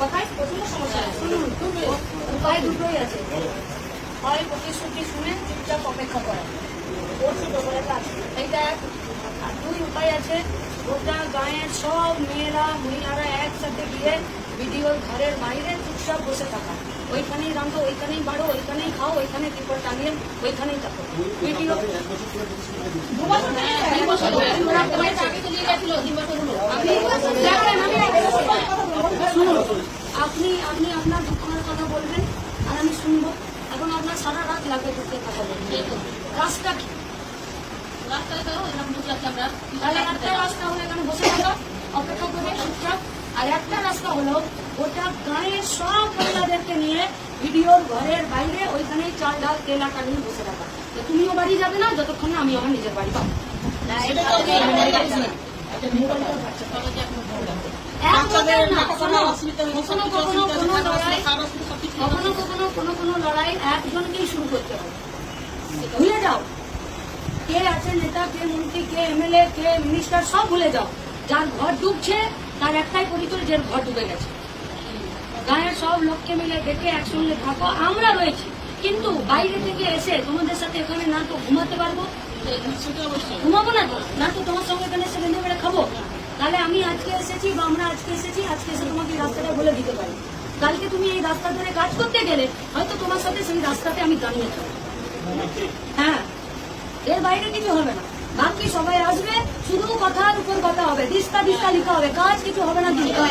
কথায় প্রচণ্ড সমস্যা শুনুন উপায় দুটোই আছে। হয় প্রতিশ্রুতি শুনে চুপচাপ অপেক্ষা করা করছি তো বলে কাজ। এইটা এক। আর দুই উপায় আছে। গোটা গাঁয়ের সব মেয়েরা মহিলারা একসাথে গিয়ে ভিডিওর ঘরের বাইরে চুপচাপ বসে থাকা। ওইখানেই রান্ধো ওইখানেই বাড়ো ওইখানেই খাও ওইখানে ত্রিপল টানিয়ে ওইখানেই থাকো। ভিডিও দু বছর থেকে তিন বছর ধরে। আপনি দেখেন, আমি একটা কথা বলব। শুনুন আপনি আপনি আপনার দুঃখের কথা বলবেন আর আমি শুনব। এখন আপনার সারা রাত লাগবে দুঃখের কথা বলবেন রাস্তা কি? তাহলে একটা রাস্তা হলে এখানে বসে থাকা অপেক্ষা করে চুপচাপ আর একটা রাস্তা হলো গোটা গাঁয়ের সব মহিলাদেরকে নিয়ে ভিডিওর ঘরের বাইরে ওইখানে চাল ডাল তেল আটা নিয়ে বসে থাকা। তুমিও বাড়ি যাবে না যতক্ষণ আমি আমার নিজের বাড়ি পাবো। কখনো কখনো কোনো কোনো লড়াই একজনকেই শুরু করতে হবে। ভুলে যাও। কে আছে নেতা, কে মন্ত্রী, কে এমএলএ, কে মিনিস্টার, সব ভুলে যাও। যার ঘর ডুবছে, তার একটাই পরিচয় যে ঘর ডুবে গেছে। গায়ের সব লোককে মিলে ডেকে একসঙ্গে থাকো। আমরা রয়েছি। কিন্তু বাইরে থেকে এসে তোমাদের সাথে এখানে না তো ঘুমাতে পারব ঘুমাবো না তো না তো তোমার সঙ্গে এখানে এসে রেঁধে বেড়ে খাব। তাহলে আমি আজকে এসেছি বা আমরা আজকে এসেছি, আজকে এসে তোমাকে এই রাস্তাটা বলে দিতে পারি। কালকে তুমি এই রাস্তা ধরে কাজ করতে গেলে হয়তো তোমার সাথে সেই রাস্তাতে আমি দাঁড়িয়ে থাকব। হ্যাঁ এর বাইরে কিছু হবে না। বাকি সবাই আসবে, শুধু কথার উপর কথা হবে, দিস্তা দিস্তা লিখা হবে, কাজ কিছু হবে না দিস্তা